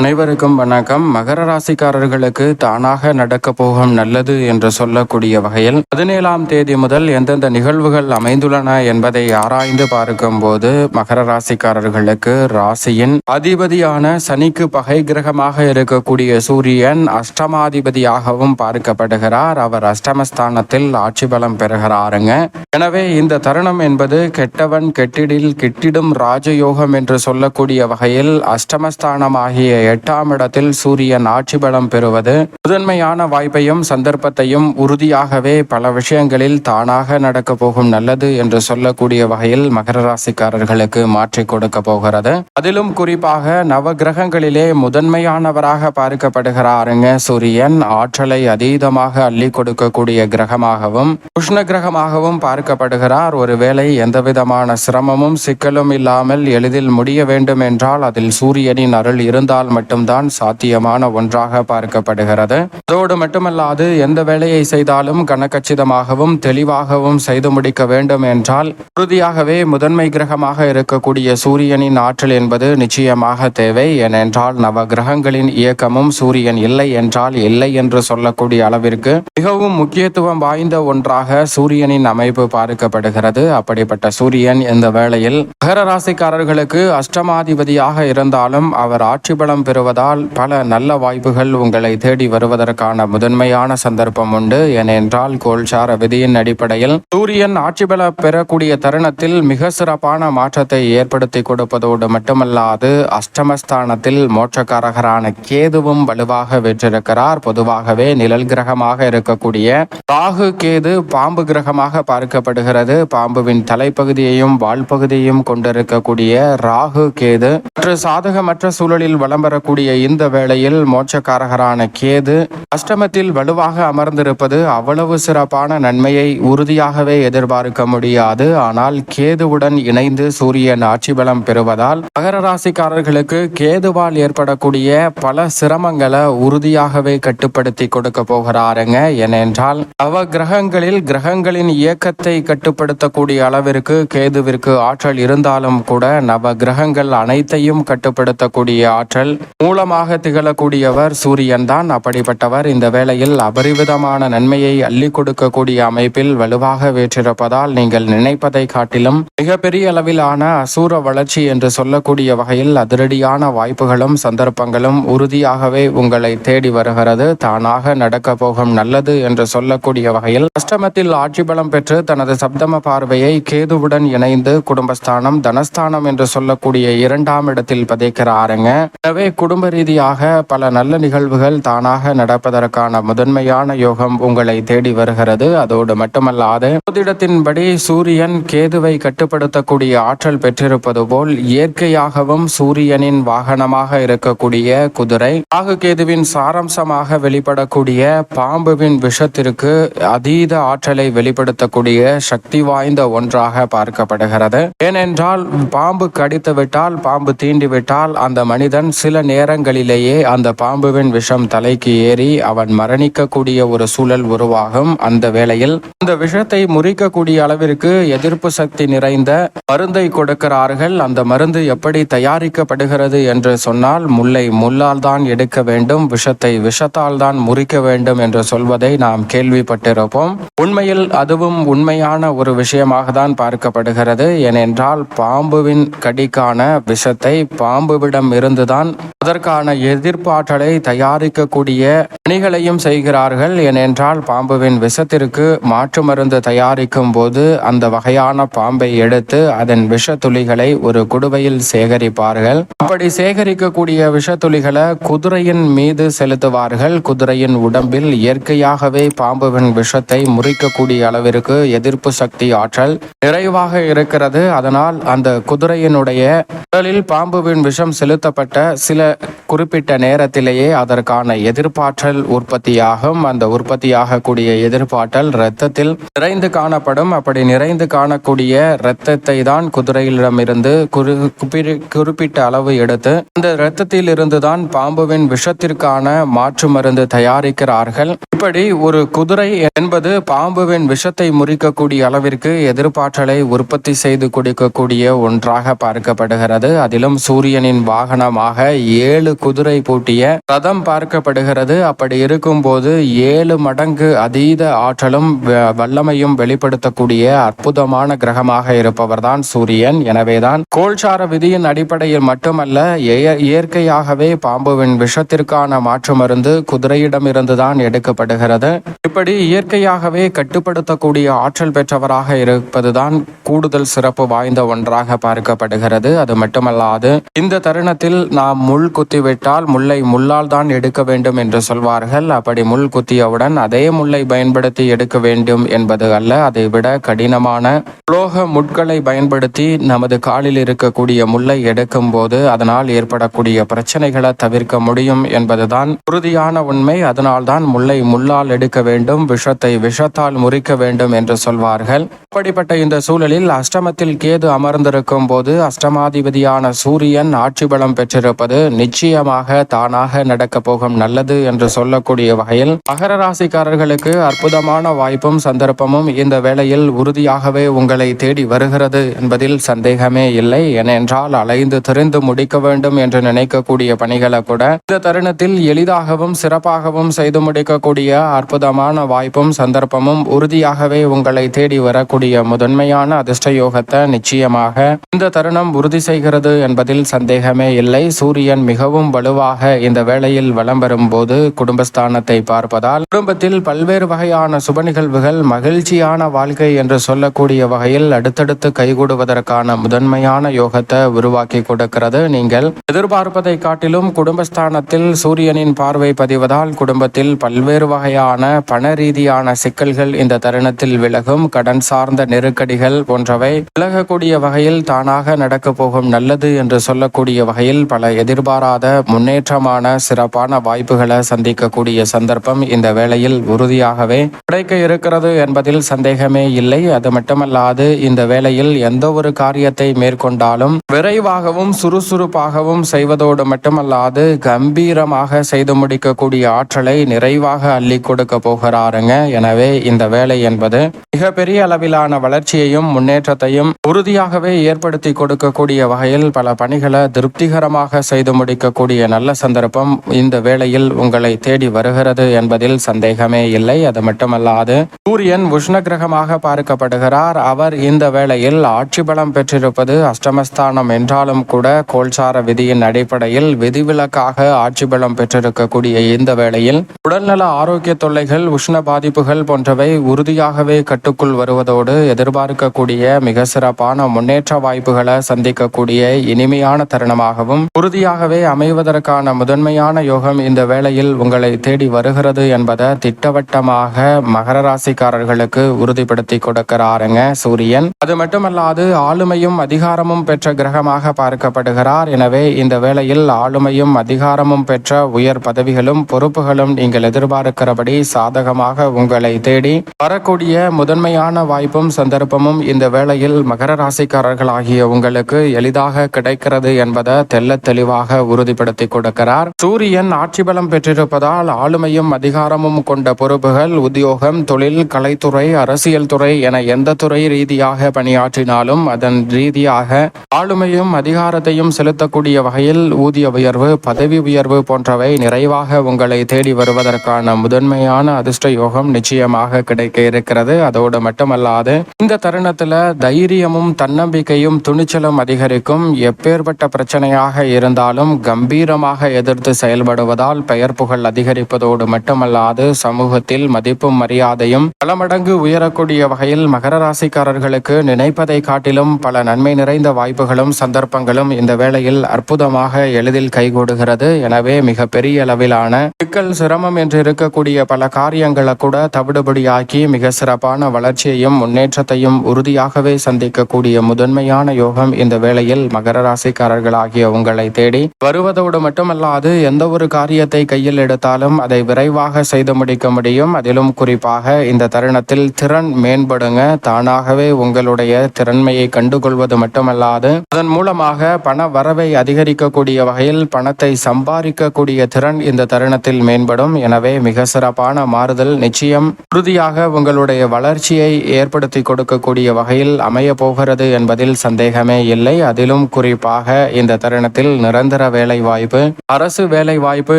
அனைவருக்கும் வணக்கம். மகர ராசிக்காரர்களுக்கு தானாக நடக்க போகும் நல்லது என்று சொல்லக்கூடிய வகையில் பதினேழாம் தேதி முதல் எந்தெந்த நிகழ்வுகள் அமைந்துள்ளன என்பதை ஆராய்ந்து பார்க்கும் போது மகர ராசிக்காரர்களுக்கு ராசியின் அதிபதியான சனிக்கு பகை கிரகமாக இருக்கக்கூடிய சூரியன் அஷ்டமாதிபதியாகவும் பார்க்கப்படுகிறார். அவர் அஷ்டமஸ்தானத்தில் ஆட்சி பலம் பெறுகிறாருங்க. எனவே இந்த தருணம் என்பது கெட்டவன் கெட்டிடில் கெட்டிடும் ராஜயோகம் என்று சொல்லக்கூடிய வகையில் அஷ்டமஸ்தானமாகிய எட்டாம் இடத்தில் சூரியன் ஆட்சி பலம் பெறுவது. முதன்மையான வாய்ப்பையும் சந்தர்ப்பத்தையும் உறுதியாகவே பல விஷயங்களில் தானாக நடக்க போகும் நல்லது என்று சொல்லக்கூடிய வகையில் மகர ராசிக்காரர்களுக்கு மாற்றி கொடுக்க போகிறது. அதிலும் குறிப்பாக நவ கிரகங்களிலே முதன்மையானவராக பார்க்கப்படுகிறாருங்க சூரியன். ஆற்றலை அதீதமாக அள்ளி கொடுக்கக்கூடிய கிரகமாகவும் உஷ்ண கிரகமாகவும் பார்க்கப்படுகிறார். ஒருவேளை எந்தவிதமான சிரமமும் சிக்கலும் இல்லாமல் எளிதில் முடிய வேண்டும் என்றால் அதில் சூரியனின் அருள் இருந்தால் மட்டும்தான் சாத்தியமான ஒன்றாக பார்க்கப்படுகிறது. அதோடு மட்டுமல்லாது எந்த வேலையை செய்தாலும் கனக்கச்சிதமாகவும் தெளிவாகவும் செய்து முடிக்க வேண்டும் என்றால் உறுதியாகவே முதன்மை கிரகமாக இருக்கக்கூடிய சூரியனின் ஆற்றல் என்பது நிச்சயமாக தேவை. ஏனென்றால் நவ கிரகங்களின் இயக்கமும் சூரியன் இல்லை என்றால் இல்லை என்று சொல்லக்கூடிய அளவிற்கு மிகவும் முக்கியத்துவம் வாய்ந்த ஒன்றாக சூரியனின் அமைப்பு பார்க்கப்படுகிறது. அப்படிப்பட்ட சூரியன் இந்த வேளையில் மகர ராசிக்காரர்களுக்கு அஷ்டமாதிபதியாக இருந்தாலும் அவர் ஆட்சி பலம் பெறுவதால் பல நல்ல வாய்ப்புகள் உங்களை தேடி வருவதற்கான முதன்மையான சந்தர்ப்பம் உண்டு. ஏனென்றால் கோல்சார விதியின் அடிப்படையில் சூரியன் ஆட்சி பல பெறக்கூடிய தருணத்தில் மிக சிறப்பான மாற்றத்தை ஏற்படுத்தி கொடுப்பதோடு மட்டுமல்லாது அஷ்டமஸ்தானத்தில் மோட்சக்காரகரான கேதுவும் வலுவாக வெற்றிருக்கிறார். பொதுவாகவே நிழல் கிரகமாக இருக்கக்கூடிய ராகு கேது பாம்பு கிரகமாக பார்க்கப்படுகிறது. பாம்புவின் தலைப்பகுதியையும் வால்பகுதியையும் கொண்டிருக்கக்கூடிய ராகு கேது மற்ற சாதகமற்ற சூழலில் வலம் வரக்கூடிய இந்த வேளையில் மோட்சக்காரகரான கேது அஷ்டமத்தில் வலுவாக அமர்ந்திருப்பது அவ்வளவு சிறப்பான நன்மையை உறுதியாகவே எதிர்பார்க்க முடியாது. ஆனால் கேதுவுடன் இணைந்து சூரியன் ஆட்சி பலம் பெறுவதால் மகர ராசிக்காரர்களுக்கு கேதுவால் ஏற்படக்கூடிய பல சிரமங்களை உறுதியாகவே கட்டுப்படுத்தி கொடுக்க போகிறாருங்க. ஏனென்றால் அவ கிரகங்களில் கிரகங்களின் இயக்கத்தை கட்டுப்படுத்தக்கூடிய அளவிற்கு கேதுவிற்கு ஆற்றல் இருந்தாலும் கூட நவ கிரகங்கள் அனைத்தையும் கட்டுப்படுத்தக்கூடிய ஆற்றல் மூலமாக திகழக்கூடியவர் சூரியன் தான். அப்படிப்பட்டவர் இந்த வேளையில் அபரிவிதமான நன்மையை அள்ளி கொடுக்கக்கூடிய அமைப்பில் வலுவாக வேற்றிருப்பதால் நீங்கள் நினைப்பதை காட்டிலும் மிகப்பெரிய அளவிலான அசூர வளர்ச்சி என்று சொல்லக்கூடிய வகையில் அதிரடியான வாய்ப்புகளும் சந்தர்ப்பங்களும் உறுதியாகவே உங்களை தேடி வருகிறது. தானாக நடக்க போகும் நல்லது என்று சொல்லக்கூடிய வகையில் அஷ்டமத்தில் ஆட்சி பலம் பெற்று தனது சப்தம பார்வையை கேதுவுடன் இணைந்து குடும்பஸ்தானம் தனஸ்தானம் என்று சொல்லக்கூடிய இரண்டாம் இடத்தில் பதிக்கிறாருங்க. எனவே குடும்ப ரீதியாக பல நல்ல நிகழ்வுகள் தானாக நடப்பதற்கான முதன்மையான யோகம் உங்களை தேடி வருகிறது. அதோடு மட்டுமல்லாது ஜோதிடத்தின்படி சூரியன் கேதுவை கட்டுப்படுத்தக்கூடிய ஆற்றல் பெற்றிருப்பது போல் இயற்கையாகவும் சூரியனின் வாகனமாக இருக்கக்கூடிய குதிரை ராகு கேதுவின் சாரம்சமாக வெளிப்படக்கூடிய பாம்புவின் விஷத்திற்கு அதீத ஆற்றலை வெளிப்படுத்தக்கூடிய சக்தி வாய்ந்த ஒன்றாக பார்க்கப்படுகிறது. ஏனென்றால் பாம்பு கடித்துவிட்டால் பாம்பு தீண்டிவிட்டால் அந்த மனிதன் சில நேரங்களிலேயே அந்த பாம்புவின் விஷம் தலைக்கு ஏறி அவன் மரணிக்கக்கூடிய ஒரு சூழல் உருவாகும். அந்த வேளையில் அந்த விஷத்தை முறிக்கக்கூடிய அளவிற்கு எதிர்ப்பு சக்தி நிறைந்த மருந்தை கொடுக்கிறார்கள். அந்த மருந்து எப்படி தயாரிக்கப்படுகிறது என்று சொன்னால் முல்லை முள்ளால் தான் எடுக்க வேண்டும் விஷத்தை விஷத்தால் தான் முறிக்க வேண்டும் என்று சொல்வதை நாம் கேள்விப்பட்டிருப்போம். உண்மையில் அதுவும் உண்மையான ஒரு விஷயமாக தான் பார்க்கப்படுகிறது. ஏனென்றால் பாம்புவின் கடிக்கான விஷத்தை பாம்புவிடம் இருந்துதான் அதற்கான எதிர்ப்பாற்றலை தயாரிக்கக்கூடிய பணிகளையும் செய்கிறார்கள். ஏனென்றால் பாம்புவின் விஷத்திற்கு மாற்று மருந்து தயாரிக்கும் போது அந்த வகையான பாம்பை எடுத்து அதன் விஷத்துளிகளை ஒரு குடுவையில் சேகரிப்பார்கள். அப்படி சேகரிக்கக்கூடிய விஷத்துளிகளை குதிரையின் மீது செலுத்துவார்கள். குதிரையின் உடம்பில் இயற்கையாகவே பாம்புவின் விஷத்தை முறிக்கக்கூடிய அளவிற்கு எதிர்ப்பு சக்தி ஆற்றல் நிறைவாக இருக்கிறது. அதனால் அந்த குதிரையினுடைய உடலில் பாம்புவின் விஷம் செலுத்தப்பட்ட சில குறிப்பிட்ட நேரத்திலேயே அதற்கான எதிர்ப்பாற்றல் உற்பத்தியாகும். அந்த உற்பத்தியாகக்கூடிய எதிர்ப்பாற்றல் இரத்தத்தில் நிறைந்து காணப்படும். அப்படி நிறைந்து காணக்கூடிய இரத்தத்தை தான் குதிரையிடமிருந்து குறி- குறிப்பிட்ட அளவு எடுத்து அந்த இரத்தத்தில் இருந்துதான் பாம்புவின் விஷத்திற்கான மாற்று மருந்து தயாரிக்கிறார்கள். இப்படி ஒரு குதிரை என்பது பாம்புவின் விஷத்தை முறிக்கக்கூடிய அளவிற்கு எதிர்ப்பாற்றலை உற்பத்தி செய்து கொடுக்கக்கூடிய ஒன்றாக பார்க்கப்படுகிறது. அதிலும் சூரியனின் வாகனமாக ஏழு குதிரை பூட்டிய ரதம் பார்க்கப்படுகிறது. அப்படி இருக்கும்போது ஏழு மடங்கு அதீத ஆற்றலும் வ- வல்லமையும் வெளிப்படுத்தக்கூடிய அற்புதமான கிரகமாக இருப்பவர்தான் சூரியன். எனவேதான் கோல்சார விதியின் அடிப்படையில் மட்டுமல்ல இய- இயற்கையாகவே பாம்புவின் விஷத்திற்கான மாற்று மருந்து குதிரையிடமிருந்துதான் எடுக்கப்படுகிறது இப்படி இயற்கையாகவே கட்டுப்படுத்தக்கூடிய ஆற்றல் பெற்றவராக இருப்பதுதான் கூடுதல் சிறப்பு வாய்ந்த ஒன்றாக பார்க்கப்படுகிறது. அது மட்டுமல்லாது இந்த தருணத்தில் நாம் முள் குத்திவிட்டால் முல்லை முள்ளால் தான் எடுக்க வேண்டும் என்று சொல்வார்கள். அப்படி முள் குத்தியவுடன் அதே முல்லை பயன்படுத்தி எடுக்க வேண்டும் என்பது அல்ல. அதை விட கடினமான உலோக முட்களை பயன்படுத்தி நமது காலில் இருக்கக்கூடிய முல்லை எடுக்கும் போது அதனால் ஏற்படக்கூடிய பிரச்சனைகளை தவிர்க்க முடியும் என்பதுதான் உறுதியான உண்மை. அதனால்தான் முல்லை முள் முள்ளால் எடுக்க வேண்டும் விஷத்தை விஷத்தால் முறிக்க வேண்டும் என்று சொல்வார்கள். அப்படிப்பட்ட இந்த சூழலில் அஷ்டமத்தில் கேது அமர்ந்திருக்கும் போது அஷ்டமாதிபதியான சூரியன் ஆட்சி பலம் பெற்றிருப்பது நிச்சயமாக தானாக நடக்க போகும் நல்லது என்று சொல்லக்கூடிய வகையில் மகர ராசிக்காரர்களுக்கு அற்புதமான வாய்ப்பும் சந்தர்ப்பமும் இந்த வேளையில் உறுதியாகவே உங்களை தேடி வருகிறது என்பதில் சந்தேகமே இல்லை. ஏனென்றால் அலைந்து தெரிந்து முடிக்க வேண்டும் என்று நினைக்கக்கூடிய பணிகளை கூட இந்த தருணத்தில் எளிதாகவும் சிறப்பாகவும் செய்து முடிக்கக்கூடிய அற்புதமான வாய்ப்பும் சந்தர்ப்பமும் உறுதியாகவே உங்களை தேடி வரக்கூடிய முதன்மையான அதிர்ஷ்ட யோகத்தை நிச்சயமாக இந்த தருணம் உறுதி செய்கிறது என்பதில் சந்தேகமே இல்லை. சூரியன் மிகவும் வலுவாக இந்த வேளையில் வலம் வரும்போது குடும்பஸ்தானத்தை பார்ப்பதால் குடும்பத்தில் பல்வேறு வகையான சுப நிகழ்வுகள் மகிழ்ச்சியான வாழ்க்கை என்று சொல்லக்கூடிய வகையில் அடுத்தடுத்து கைகூடுவதற்கான முதன்மையான யோகத்தை உருவாக்கி கொடுக்கிறது. நீங்கள் எதிர்பார்ப்பதை காட்டிலும் குடும்பஸ்தானத்தில் சூரியனின் பார்வை பதிவதால் குடும்பத்தில் பல்வேறு வகையான பண ரீதியான சிக்கல்கள் இந்த தருணத்தில் விலகும். கடன் சார்ந்த நெருக்கடிகள் போன்றவை விலகக்கூடிய வகையில் தானாக நடக்கப் போகும் நல்லது என்று சொல்லக்கூடிய வகையில் பல எதிர்பாராத முன்னேற்றமான சிறப்பான வாய்ப்புகளை சந்திக்கக்கூடிய சந்தர்ப்பம் இந்த வேளையில் உறுதியாகவே கிடைக்க இருக்கிறது என்பதில் சந்தேகமே இல்லை. அது மட்டுமல்லாது இந்த வேளையில் எந்த ஒரு காரியத்தை மேற்கொண்டாலும் விரைவாகவும் சுறுசுறுப்பாகவும் செய்வதோடு மட்டுமல்லாது கம்பீரமாக செய்து முடிக்கக்கூடிய ஆற்றலை நிறைவாக அள்ளி கொடுக்க போகிறாருங்க. எனவே இந்த வேலை என்பது மிகப்பெரிய அளவிலான வளர்ச்சியையும் முன்னேற்றத்தையும் உறுதியாகவே ஏற்படுத்தி கொடுக்கக்கூடிய வகையில் பல பணிகளை திருப்திகரமாக செய்து முடிக்கக்கூடிய நல்ல சந்தர்ப்பம் இந்த வேளையில் உங்களை தேடி வருகிறது என்பதில் சந்தேகமே இல்லை. அது மட்டுமல்லாது சூரியன் உஷ்ண கிரகமாக பார்க்கப்படுகிறார். அவர் இந்த வேளையில் ஆட்சி பலம் பெற்றிருப்பது அஷ்டமஸ்தானம் என்றாலும் கூட கோல்சார விதியின் அடிப்படையில் விதிவிலக்காக ஆட்சி பலம் பெற்றிருக்கக்கூடிய இந்த வேளையில் உடல்நல ஆரோக்கிய தொல்லைகள் உஷ்ண பாதிப்புகள் போன்றவை உறுதியாகவே கட்டுக்குள் வருவதோடு எதிர்பார்க்கக்கூடிய மிக சிறப்பான முன்னேற்ற வாய்ப்புகளை சந்திக்கக்கூடிய இனிமையான தருணமாகவும் உறுதியாகவே அமைவதற்கான முதன்மையான யோகம் இந்த வேளையில் உங்களை தேடி வருகிறது என்பதை திட்டவட்டமாக மகர ராசிக்காரர்களுக்கு உறுதிப்படுத்தி கொடுக்கிறாருங்க சூரியன். அது மட்டுமல்லாது ஆளுமையும் அதிகாரமும் பெற்ற கிரகமாக பார்க்கப்படுகிறார். எனவே இந்த வேளையில் ஆளுமையும் அதிகாரமும் பெற்ற உயர் பதவிகளும் பொறுப்புகளும் நீங்கள் எதிர்பார்க்க இருக்கிறபடி சாதகமாக உங்களை தேடி வரக்கூடிய முதன்மையான வாய்ப்பும் சந்தர்ப்பமும் இந்த வேளையில் மகர ராசிக்காரர்களாகிய உங்களுக்கு எளிதாக கிடைக்கிறது என்பதை தெல்ல தெளிவாக உறுதிப்படுத்தி கொடுக்கிறார். சூரியன் ஆட்சி பலம் பெற்றிருப்பதால் ஆளுமையும் அதிகாரமும் கொண்ட பொறுப்புகள் உத்தியோகம் தொழில் கலைத்துறை அரசியல் துறை என எந்த துறை ரீதியாக பணியாற்றினாலும் அதன் ரீதியாக ஆளுமையும் அதிகாரத்தையும் செலுத்தக்கூடிய வகையில் ஊதிய உயர்வு பதவி உயர்வு போன்றவை நிறைவாக உங்களை தேடி வருவதற்கான முதன்மையான அதிர்ஷ்ட யோகம் நிச்சயமாக கிடைக்க இருக்கிறது. அதோடு மட்டுமல்லாது இந்த தருணத்துல தைரியமும் தன்னம்பிக்கையும் துணிச்சலும் அதிகரிக்கும். எப்பேற்பட்ட பிரச்சனையாக இருந்தாலும் கம்பீரமாக எதிர்த்து செயல்படுவதால் பெயர் புகழ் அதிகரிப்பதோடு மட்டுமல்லாது சமூகத்தில் மதிப்பும் மரியாதையும் பல மடங்கு உயரக்கூடிய வகையில் மகர ராசிக்காரர்களுக்கு நினைப்பதை காட்டிலும் பல நன்மை நிறைந்த வாய்ப்புகளும் சந்தர்ப்பங்களும் இந்த வேளையில் அற்புதமாக எளிதில் கைகூடுகிறது. எனவே மிக பெரிய அளவிலான சிக்கல் சிரமம் என்று இருக்கக்கூடிய பல காரியங்களை கூட தவிடுபடியாக்கி மிக சிறப்பான வளர்ச்சியையும் முன்னேற்றத்தையும் உறுதியாகவே சந்திக்கக்கூடிய முதன்மையான யோகம் இந்த வேளையில் மகர ராசிக்காரர்களாகிய உங்களை தேடி. வருவதோடு மட்டுமல்லாது எந்த ஒரு காரியத்தை கையில் எடுத்தாலும் அதை விரைவாக செய்து முடிக்க முடியும். அதிலும் குறிப்பாக இந்த தருணத்தில் திறன் மேம்படுங்க. தானாகவே உங்களுடைய திறன்மையை கண்டுகொள்வது மட்டுமல்லாது அதன் மூலமாக பண வரவை அதிகரிக்கக்கூடிய வகையில் பணத்தை சம்பாதிக்கக்கூடிய திறன் இந்த தருணத்தில் மேம்படும். எனவே மிக சிறப்பான மாறுதல் நிச்சயம் உறுதியாக உங்களுடைய வளர்ச்சியை ஏற்படுத்தி கொடுக்கக்கூடிய வகையில் அமைய போகிறது என்பதில் சந்தேகமே இல்லை. அதிலும் குறிப்பாக இந்த தருணத்தில் நிரந்தர வேலை வாய்ப்பு அரசு வேலை வாய்ப்பு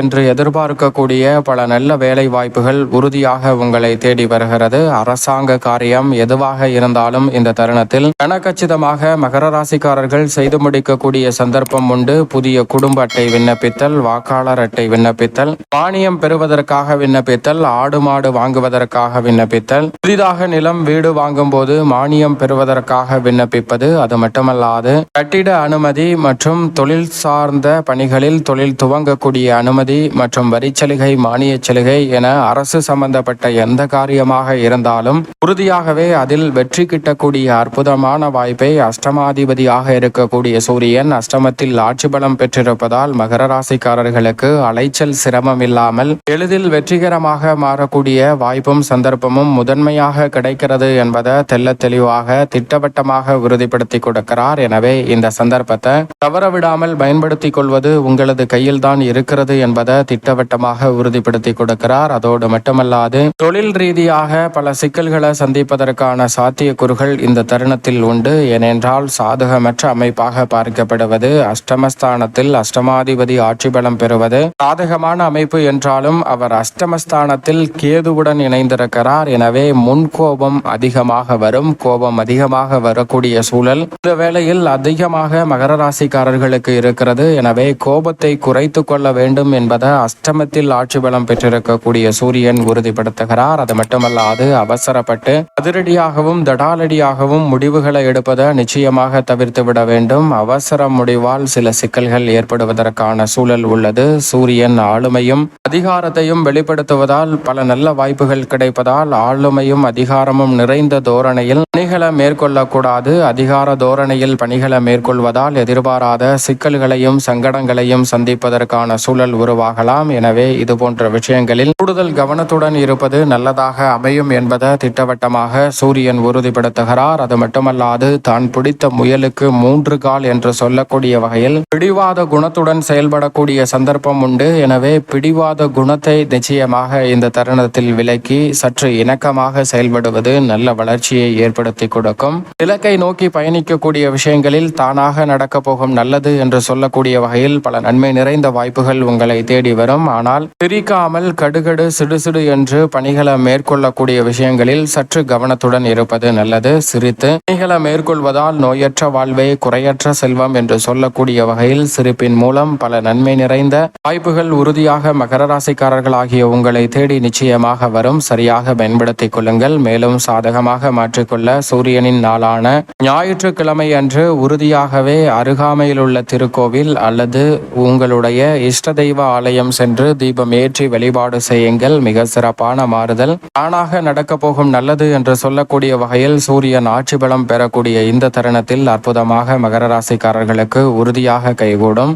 என்று எதிர்பார்க்கக்கூடிய பல நல்ல வேலை வாய்ப்புகள் உறுதியாக உங்களை தேடி வருகிறது. அரசாங்க காரியம் எதுவாக இருந்தாலும் இந்த தருணத்தில் கனக்கச்சிதமாக மகர ராசிக்காரர்கள் செய்து முடிக்கக்கூடிய சந்தர்ப்பம் உண்டு. புதிய குடும்ப அட்டை விண்ணப்பித்தல் வாக்காளர் அட்டை விண்ணப்பித்தல் மானியம் பெறுவதற்காக விண்ணப்பித்தல் ஆடு மாடு வாங்குவதற்காக விண்ணப்பித்தல். புதிதாக நிலம் வீடு வாங்கும் போது மானியம் பெறுவதற்காக விண்ணப்பிப்பது அது மட்டுமல்லாது கட்டிட அனுமதி மற்றும் தொழில் சார்ந்த பணிகளில் தொழில் துவங்கக்கூடிய அனுமதி மற்றும் வரிச்சலுகை மானியச் சலுகை என அரசு சம்பந்தப்பட்ட எந்த காரியமாக இருந்தாலும் உறுதியாகவே அதில் வெற்றி கிட்டக்கூடிய அற்புதமான வாய்ப்பை அஷ்டமாதிபதியாக இருக்கக்கூடிய சூரியன் அஷ்டமத்தில் ஆட்சி பலம் பெற்றிருப்பதால் மகர ராசிக்காரர்களுக்கு அலைச்சல் சிரமம் இல்லாமல் எளிதில் வெற்றிகரமாக மாறக்கூடிய வாய்ப்பும் சந்தர்ப்பமும் முதன்மையாக கிடைக்கிறது என்பதை தெல்ல தெளிவாக திட்டவட்டமாக உறுதிப்படுத்தி கொடுக்கிறார். எனவே இந்த சந்தர்ப்பத்தை தவறவிடாமல் பயன்படுத்திக் கொள்வது உங்களது கையில் தான் இருக்கிறது என்பதை திட்டவட்டமாக உறுதிப்படுத்தி கொடுக்கிறார். அதோடு மட்டுமல்லாது தொழில் ரீதியாக பல சிக்கல்களை சந்திப்பதற்கான சாத்தியக்கூறுகள் இந்த தருணத்தில் உண்டு. ஏனென்றால் சாதகமற்ற அமைப்பாக பார்க்கப்படுவது அஷ்டமஸ்தானத்தில் அஷ்டமாதிபதி ஆட்சி பலம் பெறுவது சாதகமான அமைப்பு என்றாலும் அவர் அஷ்டமஸ்தானத்தில் கேதுவுடன் இணைந்திருக்கிறார். எனவே முன் கோபம் அதிகமாக வரும். கோபம் அதிகமாக வரக்கூடிய சூழல். இந்த வேளையில் அதிகமாக மகர ராசிக்காரர்களுக்கு இருக்கிறது. எனவே கோபத்தை குறைத்து கொள்ள வேண்டும் என்பதை அஷ்டமத்தில் ஆட்சி பலம் பெற்றிருக்கக்கூடிய சூரியன் உறுதிப்படுத்துகிறார். அது மட்டுமல்லாது அவசரப்பட்டு அதிரடியாகவும் தடாலடியாகவும் முடிவுகளை எடுப்பதை நிச்சயமாக தவிர்த்து விட வேண்டும். அவசர முடிவால் சில சிக்கல்கள் ஏற்படுவதற்கான சூழல் உள்ளது. சூரியன் ஆளுமையும் அதிகாரத்தையும் வெளி வெளிப்படுத்துவதால் பல நல்ல வாய்ப்புகள் கிடைப்பதால் ஆளுமையும் அதிகாரமும் நிறைந்த தோரணையில் பணிகளை மேற்கொள்ளக்கூடாது. அதிகார தோரணையில் பணிகளை மேற்கொள்வதால் எதிர்பாராத சிக்கல்களையும் சங்கடங்களையும் சந்திப்பதற்கான சூழல் உருவாகலாம். எனவே இது போன்ற விஷயங்களில் கூடுதல் கவனத்துடன் இருப்பது நல்லதாக அமையும் என்பதை திட்டவட்டமாக சூரியன் உறுதிப்படுத்துகிறார். அது மட்டுமல்லாது தான் பிடித்த முயலுக்கு மூன்று கால் என்று சொல்லக்கூடிய வகையில் பிடிவாத குணத்துடன் செயல்படக்கூடிய சந்தர்ப்பம் உண்டு. எனவே பிடிவாத குணத்தை நிச்சயமாக இந்த தருணத்தில் விலக்கி சற்று இணக்கமாக செயல்படுவது நல்ல வளர்ச்சியை ஏற்படுத்தி கொடுக்கும். இலக்கை நோக்கி பயணிக்கக்கூடிய விஷயங்களில் தானாக நடக்கப் போகும் நல்லது என்று சொல்லக்கூடிய வகையில் பல நன்மை நிறைந்த வாய்ப்புகள் உங்களை தேடி வரும். ஆனால் பிரிக்காமல் கடுகடு சிடுசிடு என்று பணிகளை மேற்கொள்ளக்கூடிய விஷயங்களில் சற்று கவனத்துடன் இருப்பது நல்லது. சிரித்து பணிகளை மேற்கொள்வதால் நோயற்ற வாழ்வே குறையற்ற செல்வம் என்று சொல்லக்கூடிய வகையில் சிரிப்பின் மூலம் பல நன்மை நிறைந்த வாய்ப்புகள் உறுதியாக மகர ராசிக்காரர்கள் ஆகிய உங்களை தேடி நிச்சயமாக வரும். சரியாக பயன்படுத்திக் கொள்ளுங்கள். மேலும் சாதகமாக மாற்றிக்கொள்ள சூரியனின் நாளான ஞாயிற்றுக்கிழமை அன்று உறுதியாகவே அருகாமையில் உள்ள திருக்கோவில் அல்லது உங்களுடைய இஷ்ட தெய்வ ஆலயம் சென்று தீபம் ஏற்றி வழிபாடு செய்யுங்கள். மிக சிறப்பான மாறுதல். தானாக நடக்க போகும் நல்லது என்று சொல்லக்கூடிய வகையில் சூரியன் ஆட்சி பலம் பெறக்கூடிய இந்த தருணத்தில் அற்புதமாக மகர ராசிக்காரர்களுக்கு உறுதியாக கைகூடும்.